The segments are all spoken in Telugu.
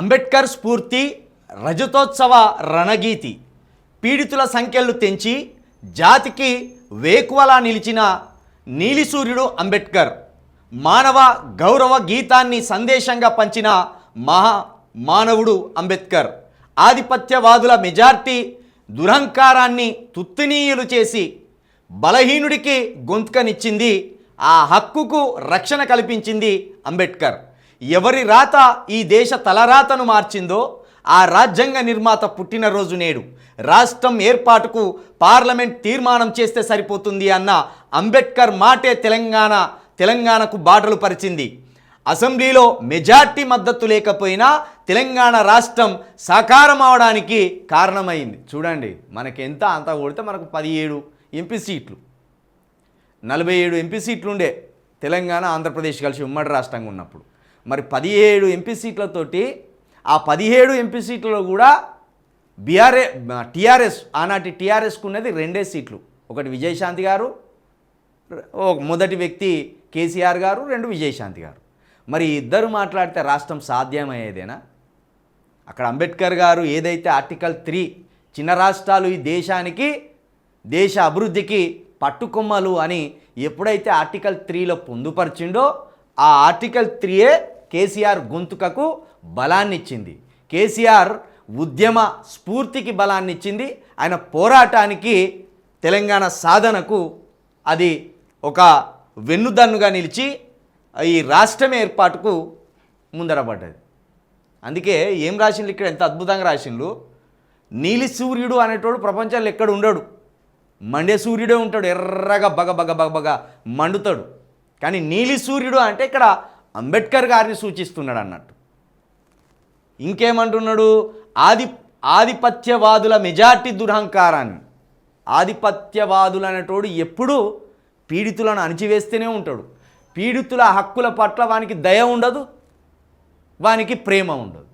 అంబేద్కర్ స్ఫూర్తి రజతోత్సవ రణగీతి. పీడితుల సంఖ్యలు తెంచి జాతికి వేకువలా నిలిచిన నీలిసూర్యుడు అంబేద్కర్. మానవ గౌరవ గీతాన్ని సందేశంగా పంచిన మహా మానవుడు అంబేద్కర్. ఆధిపత్యవాదుల మెజార్టీ దురహంకారాన్ని తుత్తినీయులు చేసి బలహీనుడికి గొంతుకనిచ్చింది ఆ హక్కుకు రక్షణ కల్పించింది అంబేద్కర్. ఎవరి రాత ఈ దేశ తలరాతను మార్చిందో ఆ రాజ్యాంగ నిర్మాత పుట్టినరోజు నేడు. రాష్ట్రం ఏర్పాటుకు పార్లమెంట్ తీర్మానం చేస్తే సరిపోతుంది అన్న అంబేద్కర్ మాటే తెలంగాణ తెలంగాణకు బాటలు పరిచింది. అసెంబ్లీలో మెజార్టీ మద్దతు లేకపోయినా తెలంగాణ రాష్ట్రం సాకారం అవడానికి కారణమైంది. చూడండి మనకి ఎంత అంత కొడితే మనకు పదిహేడు ఎంపీ సీట్లు. నలభై ఏడు ఎంపీ సీట్లు ఉండే తెలంగాణ ఆంధ్రప్రదేశ్ కలిసి ఉమ్మడి రాష్ట్రంగా ఉన్నప్పుడు. మరి పదిహేడు ఎంపీ సీట్లతోటి ఆ పదిహేడు ఎంపీ సీట్లలో కూడా బీఆర్ఏ టీఆర్ఎస్ ఆనాటి టీఆర్ఎస్కు ఉన్నది రెండే సీట్లు. ఒకటి విజయశాంతి గారు మొదటి వ్యక్తి కేసీఆర్ గారు రెండు విజయశాంతి గారు. మరి ఇద్దరు మాట్లాడితే రాష్ట్రం సాధ్యమయ్యేదేనా? అక్కడ అంబేద్కర్ గారు ఏదైతే ఆర్టికల్ త్రీ చిన్న రాష్ట్రాలు ఈ దేశానికి దేశ అభివృద్ధికి పట్టుకొమ్మలు అని ఎప్పుడైతే ఆర్టికల్ త్రీలో పొందుపరిచిండో ఆ ఆర్టికల్ త్రీయే కేసీఆర్ గొంతుకకు బలాన్ని ఇచ్చింది కేసీఆర్ ఉద్యమ స్ఫూర్తికి బలాన్ని ఇచ్చింది ఆయన పోరాటానికి తెలంగాణ సాధనకు అది ఒక వెన్నుదన్నుగా నిలిచి ఈ రాష్ట్రం ఏర్పాటుకు ముందరపడ్డది. అందుకే ఏం రాసిండ్రు ఇక్కడ? ఎంత అద్భుతంగా రాసిండ్రు? నీలి సూర్యుడు అనేటోడు ప్రపంచంలో ఎక్కడ ఉండడు. మండే సూర్యుడే ఉంటాడు. ఎర్రగా బగ బగ బగ బగ మండుతాడు. కానీ నీలి సూర్యుడు అంటే ఇక్కడ అంబేద్కర్ గారిని సూచిస్తున్నాడు అన్నట్టు. ఇంకేమంటున్నాడు? ఆది ఆధిపత్యవాదుల మెజార్టీ దురహంకారాన్ని. ఆధిపత్యవాదులు అనేటోడు ఎప్పుడూ పీడితులను అణిచివేస్తూనే ఉంటాడు. పీడితుల హక్కుల పట్ల వానికి దయ ఉండదు వానికి ప్రేమ ఉండదు.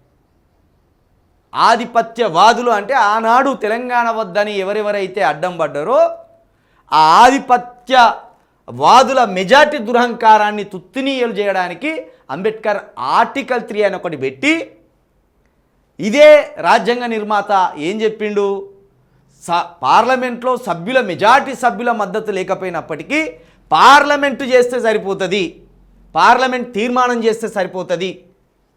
ఆధిపత్యవాదులు అంటే ఆనాడు తెలంగాణ వద్దని ఎవరెవరైతే అడ్డం పడ్డారో ఆ ఆధిపత్య వాదుల మెజార్టీ దురహంకారాన్ని తుత్తినీయలు చేయడానికి అంబేద్కర్ ఆర్టికల్ త్రీ అని ఒకటి పెట్టి ఇదే రాజ్యాంగ నిర్మాత ఏం చెప్పిండు? స పార్లమెంట్లో సభ్యుల మెజార్టీ సభ్యుల మద్దతు లేకపోయినప్పటికీ పార్లమెంటు చేస్తే సరిపోతుంది పార్లమెంట్ తీర్మానం చేస్తే సరిపోతుంది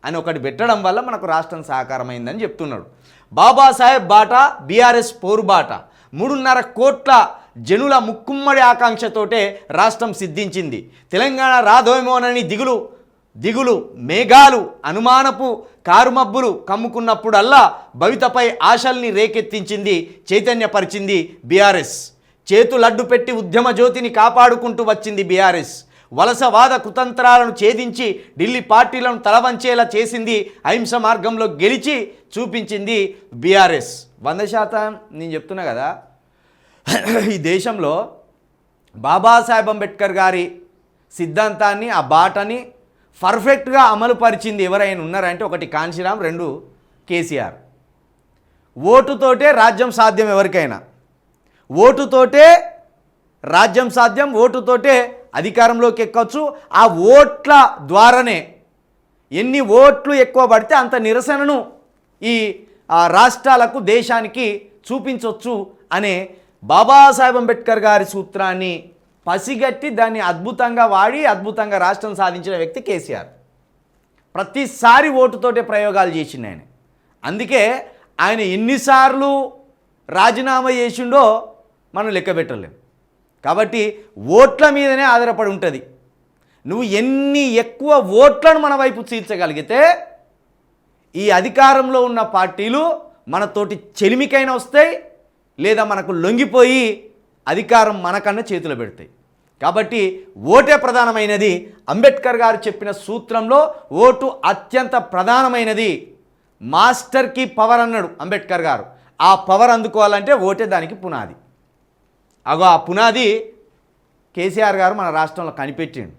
అని ఒకటి పెట్టడం వల్ల మనకు రాష్ట్రం సహకారమైందని చెప్తున్నాడు. బాబాసాహెబ్ బాట బీఆర్ఎస్ పోరు బాట మూడున్నర కోట్ల జనుల ముక్కుమ్మడి ఆకాంక్షతోటే రాష్ట్రం సిద్ధించింది. తెలంగాణ రాదోమోనని దిగులు దిగులు మేఘాలు అనుమానపు కారుమబ్బులు కమ్ముకున్నప్పుడల్లా భవితపై ఆశల్ని రేకెత్తించింది చైతన్యపరిచింది బీఆర్ఎస్. చేతులడ్డు పెట్టి ఉద్యమ జ్యోతిని కాపాడుకుంటూ వచ్చింది బీఆర్ఎస్. వలసవాద కుతంత్రాలను ఛేదించి ఢిల్లీ పార్టీలను తలవంచేలా చేసింది అహింస మార్గంలో గెలిచి చూపించింది బీఆర్ఎస్. వంద శాతం నేను చెప్తున్నా కదా ఈ దేశంలో బాబాసాహెబ్ అంబేద్కర్ గారి సిద్ధాంతాన్ని ఆ బాటని పర్ఫెక్ట్గా అమలు పరిచింది ఎవరైనా ఉన్నారంటే ఒకటి కాంశీరామ్ రెండు కేసీఆర్. ఓటుతోటే రాజ్యం సాధ్యం ఎవరికైనా. ఓటుతోటే రాజ్యం సాధ్యం ఓటుతోటే అధికారంలోకి ఎక్కవచ్చు ఆ ఓట్ల ద్వారానే ఎన్ని ఓట్లు ఎక్కువ పడితే అంత నిరసనను ఈ రాష్ట్రాలకు దేశానికి చూపించవచ్చు అనే బాబాసాహెబ్ అంబేద్కర్ గారి సూత్రాన్ని పసిగట్టి దాన్ని అద్భుతంగా వాడి అద్భుతంగా రాష్ట్రం సాధించిన వ్యక్తి కేసీఆర్. ప్రతిసారి ఓటుతోటే ప్రయోగాలు చేసిండు ఆయన. అందుకే ఆయన ఎన్నిసార్లు రాజీనామా చేసిండో మనం లెక్క పెట్టలేం. కాబట్టి ఓట్ల మీదనే ఆధారపడి ఉంటుంది. నువ్వు ఎన్ని ఎక్కువ ఓట్లను మన వైపు తీర్చగలిగితే ఈ అధికారంలో ఉన్న పార్టీలు మనతోటి చెలిమికైనా వస్తాయి లేదా మనకు లొంగిపోయి అధికారం మనకన్నా చేతిలో పెడతాయి. కాబట్టి ఓటే ప్రధానమైనది. అంబేద్కర్ గారు చెప్పిన సూత్రంలో ఓటు అత్యంత ప్రధానమైనది. మాస్టర్కి పవర్ అన్నాడు అంబేద్కర్ గారు. ఆ పవర్ అందుకోవాలంటే ఓటే దానికి పునాది. అగో ఆ పునాది కేసీఆర్ గారు మన రాష్ట్రంలో కనిపెట్టిండు.